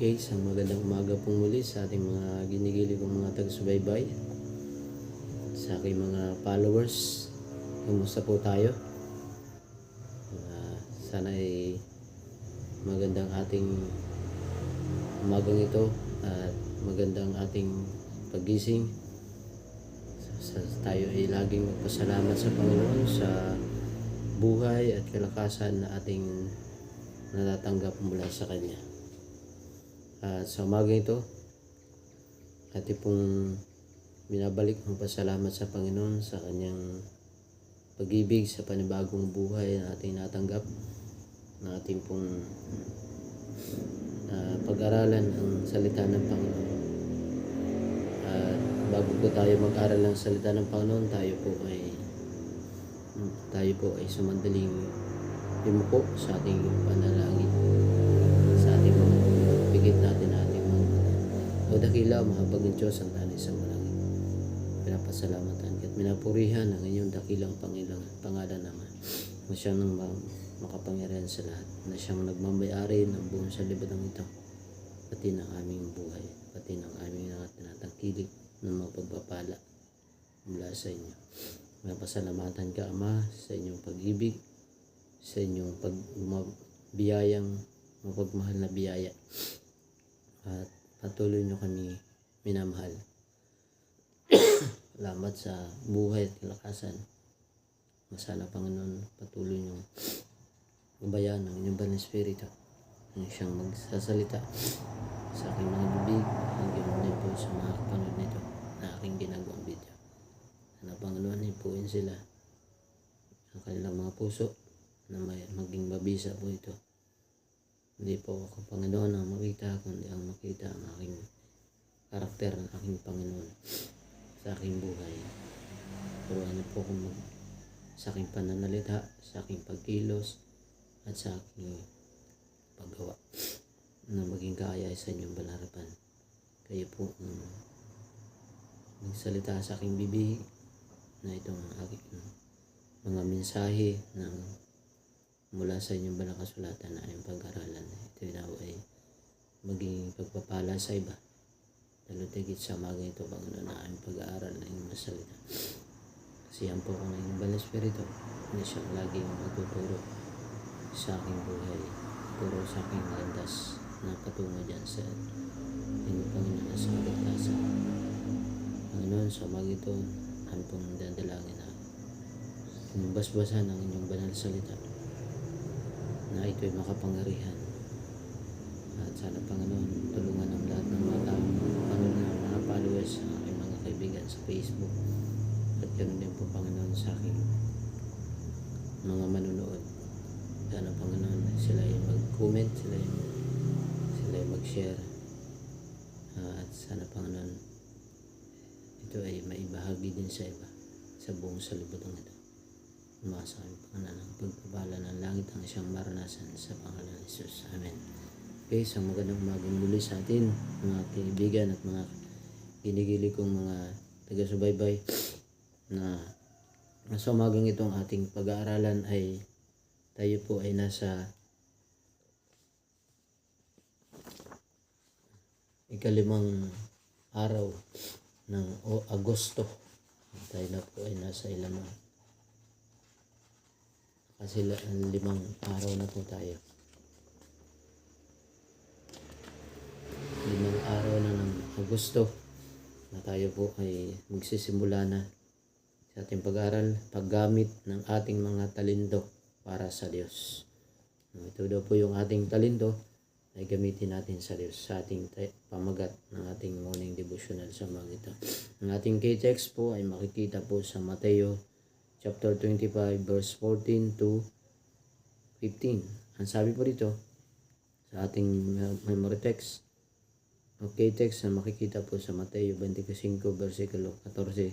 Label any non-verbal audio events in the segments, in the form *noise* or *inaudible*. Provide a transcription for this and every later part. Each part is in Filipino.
Okay, sa magandang umaga pong muli sa ating mga ginigili kong mga taga-subaybay. Sa aking mga followers, kumusta po tayo? Ah, sana ay magandang ating umagang ito at magandang ating pagising. Sa, tayo ay laging magpasalamat sa Panginoon sa buhay at kalakasan na ating natatanggap mula sa Kanya. At sa umaga ito, ating pong binabalik ang pasalamat sa Panginoon sa kanyang pag-ibig sa panibagong buhay na ating natanggap na ating pong ah, pag-aralan ang salita ng Panginoon. At bago po tayo mag-aral ng salita ng Panginoon, tayo po ay tayo po ay sumandaling yumuko sa ating panalangin pigit natin ating mga o dakila mahabag ng Diyos ang tali sa malangit pinapasalamatan at minapurihan ang inyong dakilang Panginoon pangalan naman na siyang nang ma- makapangyarihan sa lahat na siyang nagmamayari ng buong sa libatang ito pati ng aming buhay pati ng aming mga tinatangkilik ng mga pagpapala mula sa inyo. Napasalamatan ka, Ama, sa inyong pag-ibig, sa inyong pag biyayang, mapagmahal na biyaya. At patuloy nyo kami minamahal. *coughs* Salamat sa buhay at kalakasan. Masana, Panginoon, patuloy nyo ubayan ng inyong banal espiritu. Ang siyang magsasalita sa aking mga bibig, ang ganoon po sa mga kapanood nito na aking ginagawang video na Panginoon ipuin sila ang kanilang mga puso na may, maging mabisa po ito. Hindi po ako Panginoon ang makita, kundi ang makita ang aking karakter ng aking Panginoon sa aking buhay. Turuan niyo po kung mag, sa aking pananalita, sa aking pagkilos, at sa aking paggawa na maging kaaya sa inyong balarapan. Kayo po ang magsalita sa aking bibig na itong aking mga mensahe ng mula sa inyong banal kasulatan na ayong pag-aralan. Ito na ay maging pagpapala sa iba. Lalo tigit sa mga ito, Panginoon, na aming pag-aaral ng inyong salita. Kasi yan po ang inyong banal spirito na siyang laging magtuturo sa aking buhay. Turo sa aking landas na patungo dyan sa inyong Panginoon na sa kaligtasan. Panginoon, sa umaga ito, ang pong dadalangin na basbasan ang inyong banal salita na ito'y makapangarihan. At sana Panginoon, tulungan ang lahat ng mga tao, Panginoon, ng mga followers, ang aking mga kaibigan sa Facebook. At ganoon din po Panginoon sa aking mga manunood. Sana Panginoon, sila yung mag-comment, sila yung, sila yung mag-share. At sana Panginoon, ito ay maibahagi din sa iba sa buong salibutang ito. Umasa kami pangalan ng pagpapala ng langit ang siyang maranasan sa pangalan ni Jesus. Amen. Okay, sa magandang umagang muli sa atin, mga kaibigan at mga ginigili kong mga taga-subaybay na sa umagang itong ating pag-aaralan ay tayo po ay nasa ikalimang araw ng Agosto. Tayo na po ay nasa ilang kasi limang araw na po tayo. Limang araw na ng Agosto na tayo po ay magsisimula na sa ating pag-aral, paggamit ng ating mga talento para sa Diyos. Ito daw po yung ating talento ay gamitin natin sa Diyos sa ating pamagat ng ating morning devotional sa mga ito. Ang ating key text po ay makikita po sa Mateo chapter 25 verse 14 to 15. Ang sabi po dito sa ating me- memory text Okay, text na makikita po sa Mateo 25 versikulo 14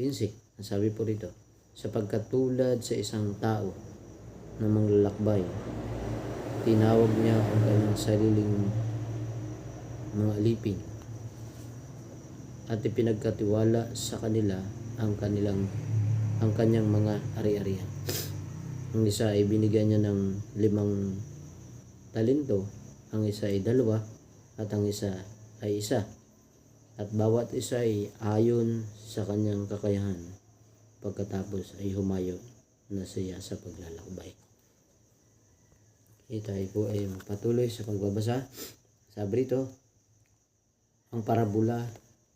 15. Ang sabi po rito, sapagkat tulad sa isang tao na manglalakbay, tinawag niya ang kanyang sariling mga alipin at ipinagkatiwala sa kanila ang kanilang ang kanyang mga ari-arian. Ang isa ay binigyan niya ng limang talento, ang isa ay dalawa, at ang isa ay isa. At bawat isa ay ayon sa kanyang kakayahan. Pagkatapos ay humayo na siya sa paglalakbay. Okay, tayo po ay patuloy sa pagbabasa. Sabi rito, ang parabola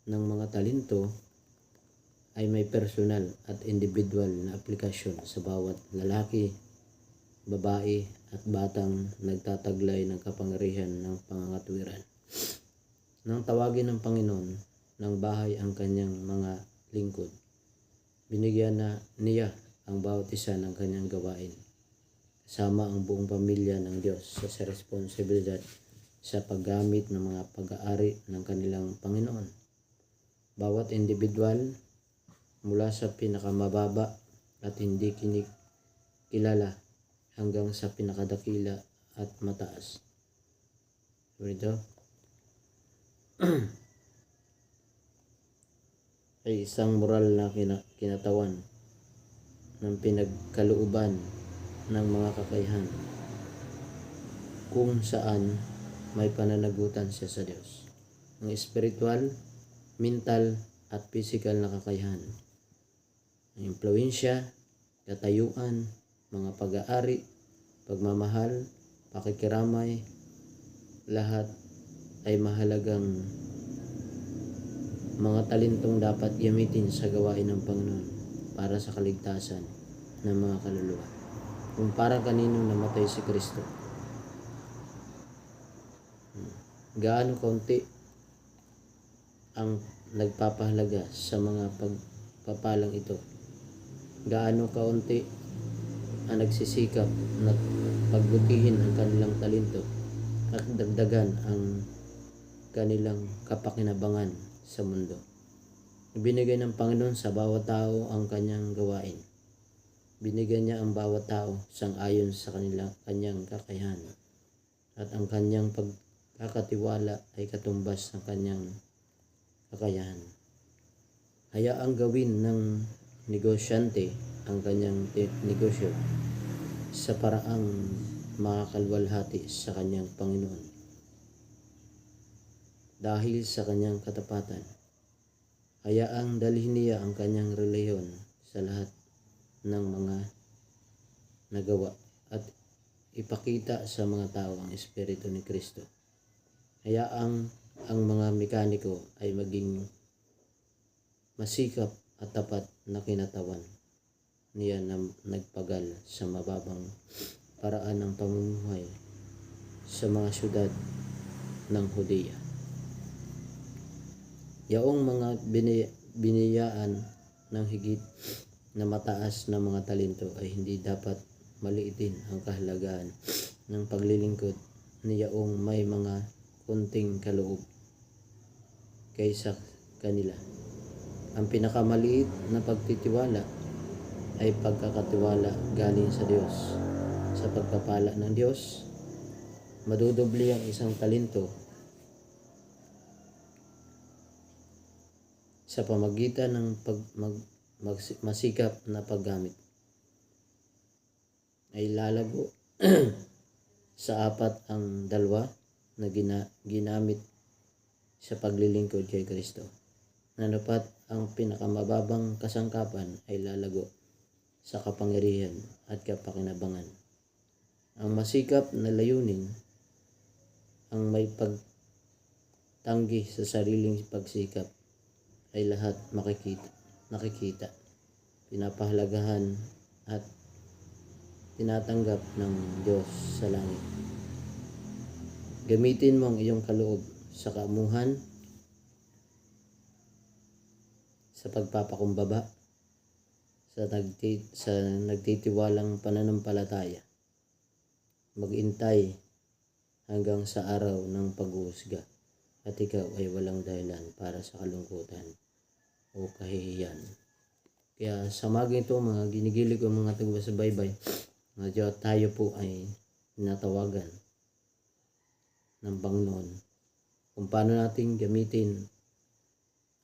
ng mga talento ay may personal at individual na aplikasyon sa bawat lalaki, babae at batang nagtataglay ng kapangyarihan ng pangangatwiran. Nang tawagin ng Panginoon ng bahay ang kanyang mga lingkod, binigyan na niya ang bawat isa ng kanyang gawain, kasama ang buong pamilya ng Diyos sa sa responsibilidad sa paggamit ng mga pag-aari ng kanilang Panginoon. Bawat individual mula sa pinakamababa at hindi kinik kilala hanggang sa pinakadakila at mataas. So ito *clears throat* ay isang moral na kina, kinatawan ng pinagkalooban ng mga kakayahan kung saan may pananagutan siya sa Diyos. Ang spiritual, mental, at physical na kakayahan. Impluensya, katayuan, mga pag-aari, pagmamahal, pakikiramay, lahat ay mahalagang mga talentong dapat gamitin sa gawain ng Panginoon para sa kaligtasan ng mga kaluluwa. Kung para kaninong namatay si Kristo. Hmm. Gaano kaunti ang nagpapahalaga sa mga pagpapalang ito. Gaano kaunti ang nagsisikap na pagbutihin ang kanilang talento at dagdagan ang kanilang kapakinabangan sa mundo. Ibinigay ng Panginoon sa bawat tao ang kanyang gawain. Binigyan niya ang bawat tao sang ayon sa kanilang kanyang kakayahan. At ang kanyang pagkakatiwala ay katumbas ng kanyang kakayahan. Hayaang gawin ng negosyante ang kanyang te- negosyo sa paraang makakalwalhati sa kanyang Panginoon. Dahil sa kanyang katapatan, hayaang dalhin niya ang kanyang reliyon sa lahat ng mga nagawa at ipakita sa mga tao ang Espiritu ni Kristo. Hayaang ang mga mekaniko ay maging masikap at tapat na kinatawan niya na nagpagal sa mababang paraan ng pamumuhay sa mga syudad ng Hudiya. Yaong mga bini, biniyaan ng higit na mataas na mga talento ay hindi dapat maliitin ang kahalagaan ng paglilingkod ni yaong may mga kunting kaloob kaysa kanila. Ang pinakamaliit na pagtitiwala ay pagkakatiwala galing sa Diyos. Sa pagpapala ng Diyos, madudubli ang isang talento sa pamagitan ng pag, mag, mag, masikap na paggamit ay lalago *clears throat* sa apat ang dalawa na gina, ginamit sa paglilingkod kay Kristo. Nanupat ang pinakamababang kasangkapan ay lalago sa kapangyarihan at kapakinabangan. Ang masikap na layunin ang may pagtanggi sa sariling pagsikap ay lahat makikita, nakikita, pinapahalagahan at tinatanggap ng Diyos sa langit. Gamitin mo ang iyong kaloob sa kaamuhan, sa pagpapakumbaba, sa, nagti, sa nagtitiwalang pananampalataya. Magintay hanggang sa araw ng pag-uusga at ikaw ay walang dahilan para sa kalungkutan o kahihiyan. Kaya sa mga ito, mga ginigilig ko mga tagwa sa baybay, medyo tayo po ay tinatawagan ng Panginoon kung paano natin gamitin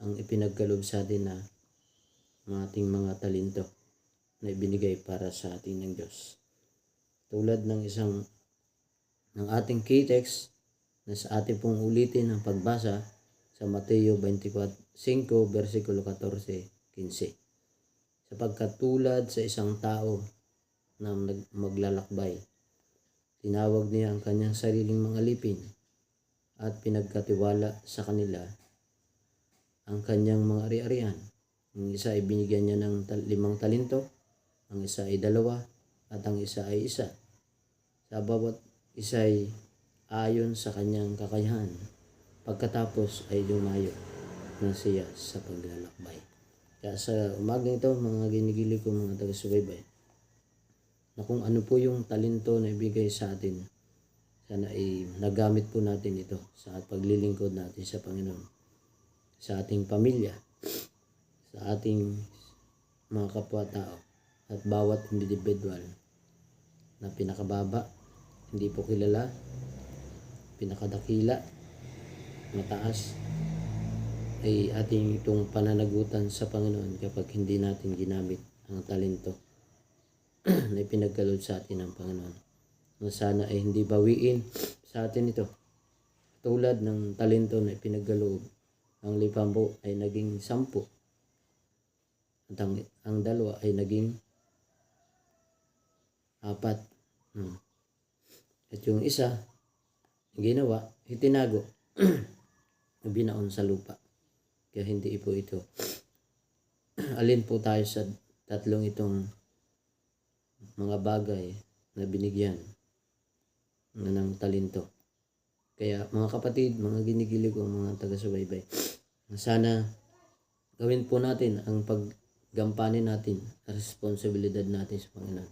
ang ipinagkalob sa atin na ang ating mga talento na ibinigay para sa ating ng Diyos. Tulad ng isang ng ating key text na sa ating pong ulitin ang pagbasa sa Mateo 24:5 versikulo 14, 15. Sapagkat tulad sa isang tao na maglalakbay, tinawag niya ang kanyang sariling mga lipin at pinagkatiwala sa kanila ang kanyang mga ari-arian. Ang isa ay binigyan niya ng limang talento, ang isa ay dalawa, at ang isa ay isa. Sa bawat isa ay ayon sa kanyang kakayahan. Pagkatapos ay lumayo na siya sa paglalakbay. Kaya sa umagang ito, mga ginigili ko mga taga-subaybay, na kung ano po yung talento na ibigay sa atin, sana ay nagamit po natin ito sa paglilingkod natin sa Panginoon, sa ating pamilya, sa ating mga kapwa-tao, at bawat individual na pinakababa, hindi po kilala, pinakadakila, mataas, ay ating itong pananagutan sa Panginoon kapag hindi natin ginamit ang talento *clears throat* na ipinagkalod sa atin ng Panginoon. Na sana ay hindi bawiin sa atin ito. Tulad ng talento na ipinagkaloob, ang limampu ay naging sampu. At ang, ang dalawa ay naging apat. Hmm. At yung isa, ginawa, itinago, *clears throat* binaon sa lupa. Kaya hindi po ito. *clears throat* Alin po tayo sa tatlong itong mga bagay na binigyan na ng talento. Kaya mga kapatid, mga ginigilig ko, mga taga-subaybay, sana gawin po natin ang paggampanin natin ang responsibilidad natin sa Panginoon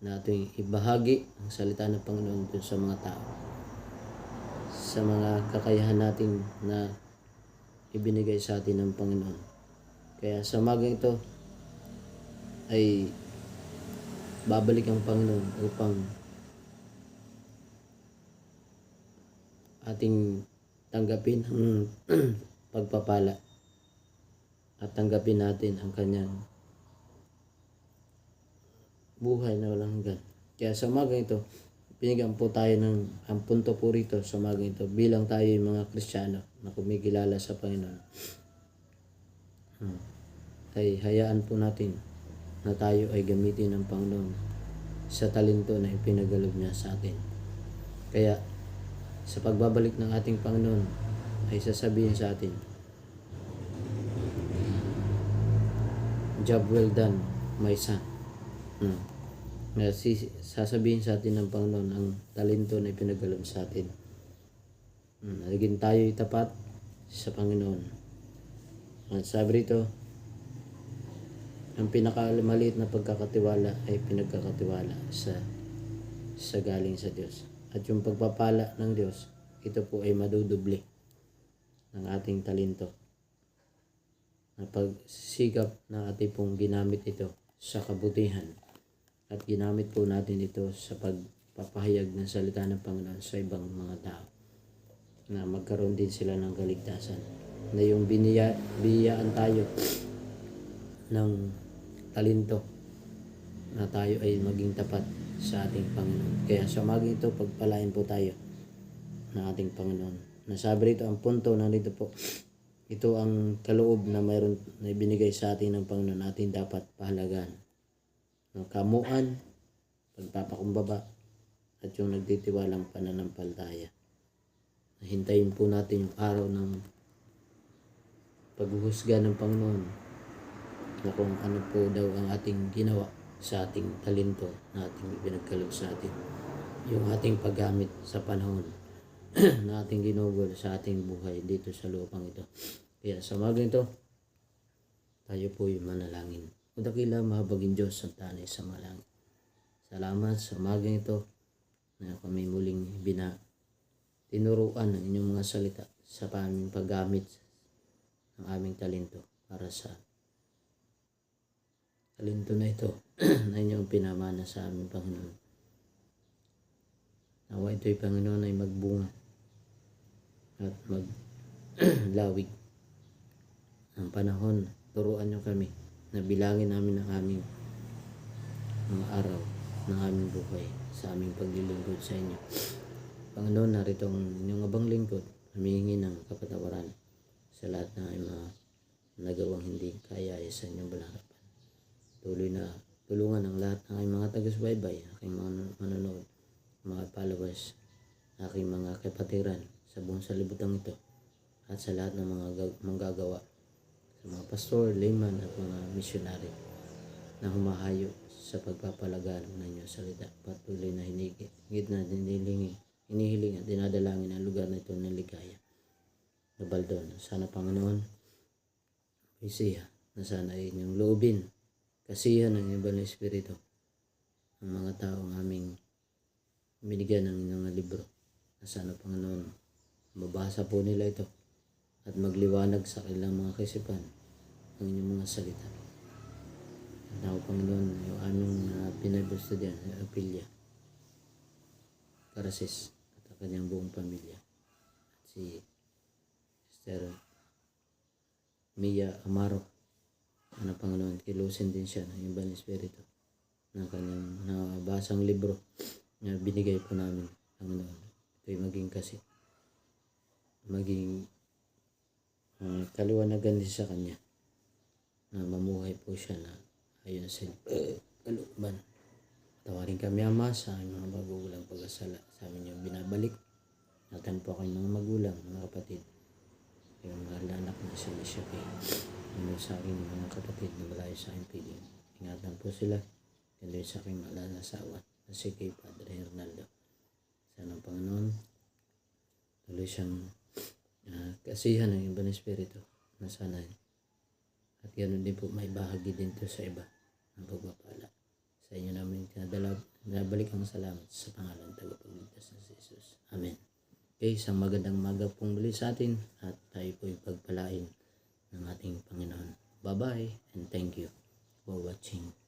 na ating ibahagi ang salita ng Panginoon dun sa mga tao sa mga kakayahan natin na ibinigay sa atin ng Panginoon. Kaya sa magang ito ay babalik ang Panginoon upang ating tanggapin ang *clears throat* pagpapala at tanggapin natin ang kanyang buhay na walang hanggan. Kaya sa umaga ito, pinigyan po tayo ng, ang punto po rito sa umaga ito, bilang tayo yung mga Kristiyano na kumikilala sa Panginoon, hmm, ay hayaan po natin na tayo ay gamitin ng Panginoon sa talento na ipinagalob niya sa atin. Kaya, sa pagbabalik ng ating Panginoon, ay sasabihin sa atin, Job well done, my son. Hmm. Sasabihin sa atin ng Panginoon ang talento na ipinagalob sa atin. Hmm. Naging tayo tapat sa Panginoon. At sabi rito, ang pinakamaliit na pagkakatiwala ay pinagkakatiwala sa sa galing sa Diyos. At yung pagpapala ng Diyos, ito po ay madudubli ng ating talento. Na pagsikap na ating pong ginamit ito sa kabutihan. At ginamit po natin ito sa pagpapahayag ng salita ng Panginoon sa ibang mga tao. Na magkaroon din sila ng kaligtasan. Na yung biniya, biyaan tayo ng talento na tayo ay maging tapat sa ating Panginoon. Kaya sa maging ito, pagpalain po tayo ng ating Panginoon. Nasabi rito, ang punto na rito po, ito ang kaloob na mayroon na ibinigay sa atin ng Panginoon natin dapat pahalagaan. Ang kamuan, pagpapakumbaba, at yung nagtitiwalang pananampalataya. Hintayin po natin yung araw ng paghuhusga ng Panginoon na kung ano po daw ang ating ginawa sa ating talento na ating pinagkaloob sa atin. Yung ating paggamit sa panahon *clears throat* na ating ginugol sa ating buhay dito sa lupang ito. Kaya sa umaga ito, tayo po yung manalangin. O dakila mahabagin Diyos ang tanay sa malangit. Salamat sa umaga ito na kami muling bina tinuruan ng inyong mga salita sa aming paggamit ng aming talento para sa talento na ito *clears throat* na inyong pinamana sa aming Panginoon. Nawa ito'y Panginoon ay magbunga at maglawig. *clears throat* Ang panahon, turuan nyo kami na bilangin namin ang aming mga araw ng aming buhay sa aming paglilingkod sa inyo. *clears throat* Panginoon, narito ang inyong abang lingkod, humihingi ng kapatawaran sa lahat ng aming mga nagawang hindi kaya ay sa inyong balarapan. Tuloy na tulungan ang lahat ng aking mga taga-subaybay, aking mga manonood, mga followers, aking mga kapatiran sa buong salibutan ito at sa lahat ng mga gag- manggagawa sa mga pastor, layman at mga misyonary na humahayo sa pagpapalagan ng inyong salita. Patuloy na hinigit, na dinilingi, hinihiling at dinadalangin ang lugar na ito ng ligaya. Nabaldon, sana Panginoon, isiya na sana ay inyong loobin, kasihan ng na Espiritu, ang mga taong aming binigyan ng inyong libro. Na sana Panginoon, mabasa po nila ito at magliwanag sa kanilang mga kaisipan ang inyong mga salita. At ako, Panginoon, yung aming uh, pinagusto dyan, si Apilia, Caraces, at ang kanyang buong pamilya. At si Sister Mia Amaro, ano Panginoon, kilusin din siya ng Ibang Espiritu ng kanyang nabasang libro na binigay po namin, Panginoon. Ito'y maging kasi, maging uh, kaliwanagan din sa kanya na mamuhay po siya na ayon sa uh, kalooban. Tawarin kami ama sa aming mga magulang pag-asala sa amin yung binabalik. Natan po kayong mga magulang, mga kapatid. Yung mga anak na si Alicia Kay. Ano sa aking mga kapatid na malayo sa aking piling. Ingatan po sila. Yan din sa aking mga asawa na si kay Padre Hernaldo. Sana ang Panginoon tuloy siyang uh, kasihan ng ibang espiritu na sana at ganoon din po may bahagi din to sa iba ng pagpapala. Sa inyo namin tinadala, nabalik ang salamat sa pangalan ng tagapagligtas si Jesus. Amen. Okay, isang magandang maga pong muli sa atin at tayo po pagpalain ng ating Panginoon. Bye-bye and thank you for watching.